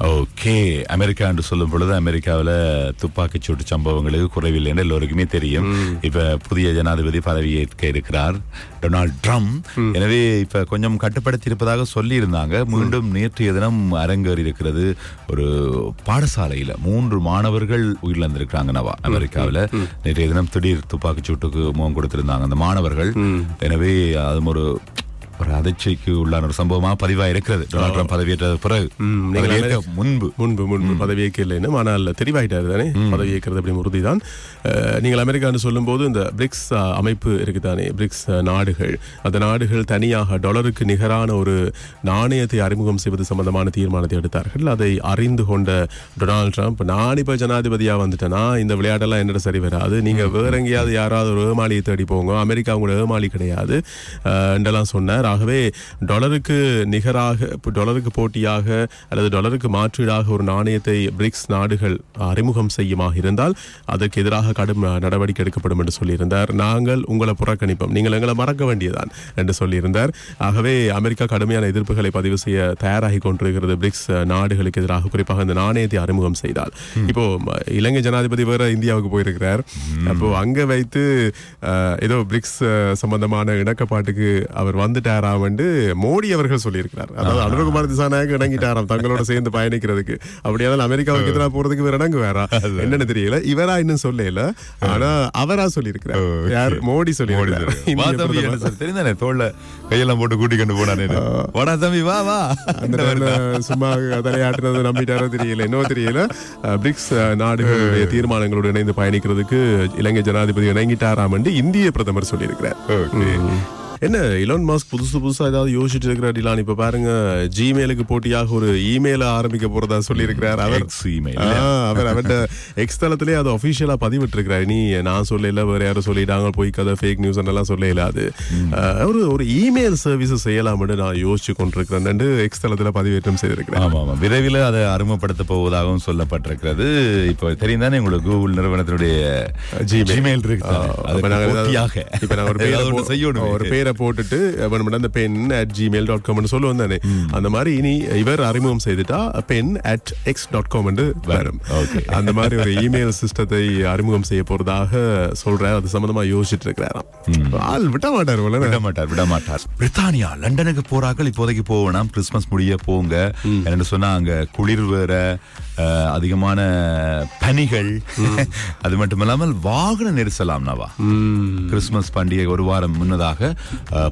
Okay. America என்று சொல்லும் பொழுது அமெரிக்காவில் துப்பாக்கிச் சூட்டு சம்பவங்களுக்கு குறைவில்லை என்று எல்லோருக்குமே தெரியும். இப்ப புதிய ஜனாதிபதி பதவியேற்க இருக்கிறார். Donald Trump. எனவே இப்ப கொஞ்சம் கட்டுப்படுத்தி இருப்பதாக சொல்லி இருந்தாங்க மீண்டும் நேற்றைய தினம் அரங்கேறி இருக்கிறது ஒரு பாடசாலையில மூன்று மாணவர்கள் உயிரிழந்திருக்கிறாங்க நவா அமெரிக்காவில். நேற்றைய தினம் திடீர் துப்பாக்கிச் சூட்டுக்கு முகம் கொடுத்திருந்தாங்க அந்த மாணவர்கள். எனவே அதுவும் ஒரு ஒரு அதிர்ச்சிக்கு உள்ளான ஒரு சம்பவமா பதிவா இருக்கிறது டொனால்ட் ட்ரம்ப் பதவியேற்ற பிறகு. நீங்கள் முன்பு. முன்பு முன்பு பதவியேற்க இல்லைன்னு ஆனால் தெரிவாயிட்டாரு தானே? பதவியேற்கிறது அப்படி உறுதிதான். அஹ், நீங்கள் அமெரிக்கான்னு சொல்லும்போது இந்த பிரிக்ஸ் அமைப்பு இருக்குதானே? பிரிக்ஸ் அஹ், நாடுகள். அந்த நாடுகள் தனியாக டாலருக்கு நிகரான ஒரு நாணயத்தை அறிமுகம் செய்வது சம்பந்தமான தீர்மானத்தை எடுத்தார்கள். அதை அறிந்து கொண்ட டொனால்ட் ட்ரம்ப் நான் இப்ப ஜனாதிபதியா வந்துட்டேனா? இந்த விளையாட்டெல்லாம் என்னோட சரி வராது. நீங்க வேற எங்கேயாவது யாராவது ஒரு ஏமாளியை தேடி போங்க. அமெரிக்கா உங்களோட ஏமாளி கிடையாது. என்றெல்லாம் சொன்னார். ஆகவே டாலருக்கு நிகராக டாலருக்கு போட்டியாக அல்லது டாலருக்கு மாற்றீடாக ஒரு நாணயத்தை பிரிக்ஸ் நாடுகள் அறிமுகம் செய்யுமாக இருந்தால் அதற்கு எதிராக கடும் நடவடிக்கை எடுக்கப்படும் என்று சொல்லியிருந்தார். நாங்கள் உங்களை புறக்கணிப்போம். நீங்கள் எங்களை மறக்க வேண்டியதான் என்று சொல்லியிருந்தார். ஆகவே அமெரிக்கா கடுமையான எதிர்ப்புகளை பதிவு செய்ய தயாராகி கொண்டிருக்கிறது பிரிக்ஸ் நாடுகளுக்கு எதிராக. குறிப்பாக இந்த நாணயத்தை அறிமுகம் செய்தால். இப்போ இலங்கை ஜனாதிபதி வேற இந்தியாவுக்கு போயிருக்கிறார். அப்போ அங்க வைத்து ஏதோ பிரிக்ஸ் சம்பந்தமான இணக்கப்பாட்டுக்கு அவர் வந்துட்டாராம் என்று மோடி அவர்கள் சொல்லியிருக்கிறார். அதாவது அனுரகுமார் திசாநாயக் இணங்கிட்டாராம் தங்களோட சேர்ந்து பயணிக்கிறதுக்கு. அப்படியானால் அமெரிக்காவுக்கு எதிராக போறதுக்கு வேற இணங்கு வேற என்னன்னு தெரியல. இவரா இன்னும் சொல்லல. ஆனா அவரா சொல்லியிருக்கிறார். யார்? மோடி சொல்லி தெரிந்தானே தோல்ல கையெல்லாம் போட்டு கூட்டி கொண்டு போனானே வாடா தம்பி வா வா. சும்மா தலையாட்டுறது நம்பிட்டாரோ தெரியல. என்னவோ தெரியல. பிரிக்ஸ் நாடுகளுடைய தீர்மானங்களோடு இணைந்து பயணிக்கிறதுக்கு இலங்கை ஜனாதிபதி இணங்கிட்டாராம் என்று இந்திய பிரதமர் சொல்லியிருக்கிறார். என்ன இலான் மாஸ்க் புதுசு புதுசா ஏதாவது யோசிச்சுட்டு இருக்கிறார் இலான்? இப்ப பாருங்க ஜிமெயிலுக்கு போட்டியாக ஒரு இமெயில ஆரம்பிக்க போறதா சொல்லியிருக்கிறார். அவர் X email. ஆ, அவர் அவர்கிட்ட எக்ஸ் தளத்திலே அதை ஒபிஷியலா பதிவிட்டு இருக்கிறார் நீ நான் சொல்லல வேற யாரும் சொல்லிட்டாங்க போய் கதை ஃபேக் நியூஸ் எல்லாம் சொல்லல அது. ஒரு ஒரு இமெயில் சர்வீஸ் செய்யலாம்னு நான் யோசிச்சு கொண்டிருக்கிறேன். எக்ஸ் தளத்துல பதிவேற்றம் செய்திருக்கிறேன். ஆமா ஆமா. விரைவில் அதை அறிமுகப்படுத்த போவதாகவும் சொல்லப்பட்டிருக்கிறது. இப்போ தெரியும் தானே உங்களுக்கு கூகுள் நிறுவனத்தினுடைய. ஜிமெயில் இருக்கு. இப்ப நாங்க ஒரு பேரை பேரை போட்டுட்டு வேணும்னா அந்த பென் அட் ஜிமெயில் டாட் காம்னு சொல்லுவோம் தானே. அந்த மாதிரி இனி இவர் அறிமுகம் செய்துட்டா pen at X dot com வரும். அந்த மாதிரி ஒரு இமெயில் சிஸ்டத்தை அறிமுகம் செய்ய போறதாக சொல்றாரு. அது சம்பந்தமா யோசிச்சுட்டு இருக்கிறாராம். ஆள் விட மாட்டார் விட மாட்டார் விட மாட்டார் பிரித்தானியா லண்டனுக்கு போறார்கள். இப்போதைக்கு போகணும் கிறிஸ்மஸ் முடிய போங்க. என்னன்னு சொன்னா அங்க குளிர் வேற அதிகமான பனிகள் அது மட்டும் இல்லாமல் வாகன நெரிசலாம் நவா. கிறிஸ்மஸ் பண்டிகை ஒரு வாரம் முன்னதாக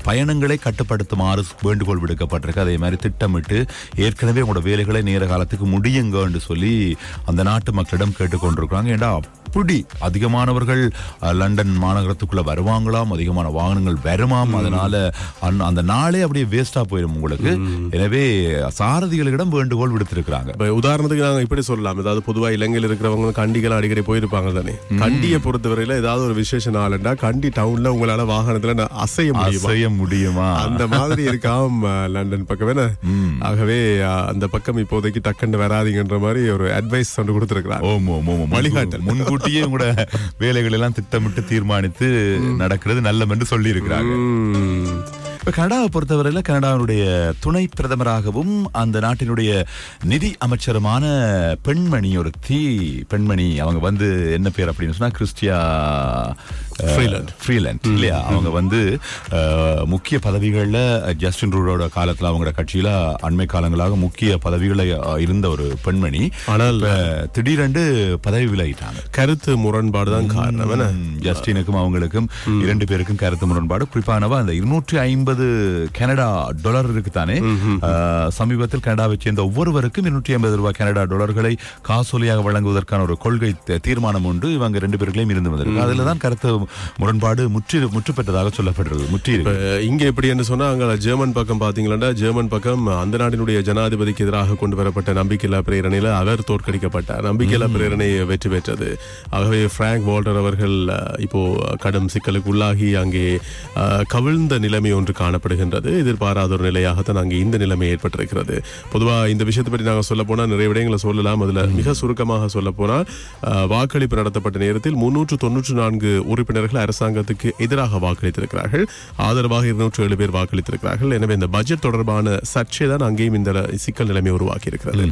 பயணங்களை கட்டுப்படுத்துமாறு வேண்டுகோள் விடுக்கப்பட்டிருக்கு. அதே மாதிரி திட்டமிட்டு ஏற்கனவே உங்களோட வேலைகளை நேர காலத்துக்கு முடியுங்க என்று சொல்லி அந்த நாட்டு மக்களிடம் கேட்டுக்கொண்டிருக்கிறாங்க. ஏண்டா அப்படி அதிகமானவர்கள் லண்டன் மாநகரத்துக்குள்ள வருவாங்களாம் அதிகமான வாகனங்கள் வருமாம். அதனால அந்த- அந்த நாளே அப்படியே வேஸ்டா போயிடும் உங்களுக்கு. எனவே சாரதிகளிடம் வேண்டுகோள் விடுத்திருக்கிறாங்க. உதாரணத்துக்கு நாங்க இப்படி சொல்லலாம்? ஏதாவது பொதுவா இலங்கையில் இருக்கிறவங்க கண்டிகள் அடிக்கடி போயிருப்பாங்க தானே? கண்டியை பொறுத்தவரையில ஏதாவது ஒரு விசேஷ நாள்னா கண்டி டவுன்ல உங்களால வாகனத்துல அசைய முடியுமா? செய்ய முடியுமா? அந்த மாதிரி இருக்காம் லண்டன் பக்கம் ஆகவே அந்த பக்கம் இப்போதைக்கு டக்குன்னு வராதீங்கன்ற மாதிரி ஒரு அட்வைஸ் ஒன்று கொடுத்திருக்கிறாங்க ஓம் ஓம். வழிகாட்டல். முன்கூட்டியே உங்களோட வேலைகள் எல்லாம் திட்டமிட்டு தீர்மானித்து நடக்கிறது நல்லம் என்று சொல்லி இருக்கிறாங்க. இப்ப கனடாவை பொறுத்தவரையில கனடாவுடைய துணை பிரதமராகவும் அந்த நாட்டினுடைய நிதி அமைச்சருமான பெண்மணி ஒரு தீ பெண்மணி அவங்க வந்து என்ன பேர் அப்படின்னு சொன்னா கிறிஸ்டியா. ஃப்ரீலாண்ட் இல்லையா? அவங்க வந்து முக்கிய பதவிகள்ல ஜஸ்டின் ரூடோட காலத்துல அவங்களோட கட்சியில அண்மை காலங்களாக முக்கிய பதவிகளை இருந்த ஒரு பெண்மணி. ஆனால் திடீரென்று பதவி விலகிட்டாங்க. கருத்து முரண்பாடு தான் காரணம் ஜஸ்டினுக்கும் அவங்களுக்கும் இரண்டு பேருக்கும் கருத்து முரண்பாடு. குறிப்பானவா அந்த இருநூற்றி ஐம்பது கனடா டாலர் இருக்குதானே? ஆஹ், சமீபத்தில் கனடாவை சேர்ந்த ஒவ்வொருவருக்கும் இருநூற்றி ஐம்பது ரூபாய் கனடா டாலர்களை காசோலியாக வழங்குவதற்கான ஒரு கொள்கை தீர்மானம் உண்டு இவங்க ரெண்டு பேர்களையும் இருந்து வந்திருக்கு. அதுல தான் கருத்து முரண்பாடு முற்றி முற்று பெற்றதாக சொல்லப்படுறது முற்றி இருக்கு இங்க எப்படி என்று சொன்னா அங்க ஜெர்மன் பக்கம் பாத்தீங்களா ஜெர்மன் பக்கம் அந்த நாட்டினுடைய ஜனாதிபதிக்கு எதிராக கொண்டு வரப்பட்ட நம்பிக்கையில்லா பிரேரணையில அவர் தோற்கடிக்கப்பட்டார். நம்பிக்கையில்லா பிரேரணை வெற்றி பெற்றது. ஆகவே பிராங்க் வால்டர் அவர்கள் இப்போ கடும் சிக்கலுக்கு உள்ளாகி அங்கே கவிழ்ந்த நிலைமை ஒன்று காணப்படுகின்றது. எதிர்பாராத ஒரு நிலையாகத்தான் அங்கே இந்த நிலைமை ஏற்பட்டிருக்கிறது. பொதுவா இந்த விஷயத்தை பற்றி நாங்கள் சொல்ல போனால் நிறைய விடயங்களை சொல்லலாம். அதுல மிக சுருக்கமாக சொல்ல போனால் வாக்களிப்பு நடத்தப்பட்ட நேரத்தில் முன்னூற்று தொன்னூற்று நான்கு உறுப்பினர்கள் அரசாங்கத்துக்கு எதிராக வாக்களித்திருக்கிறார்கள். ஆதரவாக இருநூற்று ஏழு பேர் வாக்களித்திருக்கிறார்கள். எனவே இந்த பட்ஜெட் தொடர்பான சர்ச்சை தான் அங்கேயும் இந்த சிக்கல் நிலைமை உருவாக்கி இருக்கிறது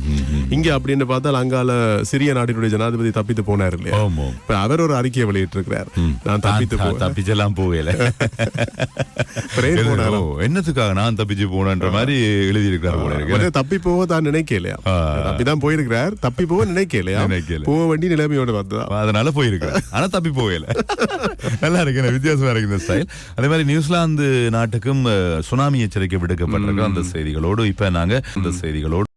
இங்க அப்படின்னு பார்த்தால் அங்கால சிறிய நாட்டினுடைய ஜனாதிபதி தப்பித்து போனார் இல்லையா. இப்ப அவர் ஒரு அறிக்கையை வெளியிட்டிருக்கிறார். நான் தப்பித்து தப்பிச்செல்லாம் போகல ஓ, என்னத்துக்காக நான் தப்பிச்சு போனேன்ற மாதிரி எழுதி இருக்கிறார் போல இருக்கு. தப்பி போக தான் நினைக்கலையா ஆ. தப்பிதான் போயிருக்கிறார். தப்பி போக நினைக்கலையா? நினைக்கல. போக வேண்டிய நிலைமையோட வந்ததா அதனால போயிருக்கேன் ஆனா தப்பி போகல. நல்லா இருக்கு வித்தியாசமா இருக்கு இந்த ஸ்டைல் அதே மாதிரி நியூசிலாந்து நாட்டுக்கும் சுனாமி எச்சரிக்கை விடுக்கப்பட்டிருக்கு. அந்த செய்திகளோடு இப்ப நாங்க இந்த செய்திகளோடு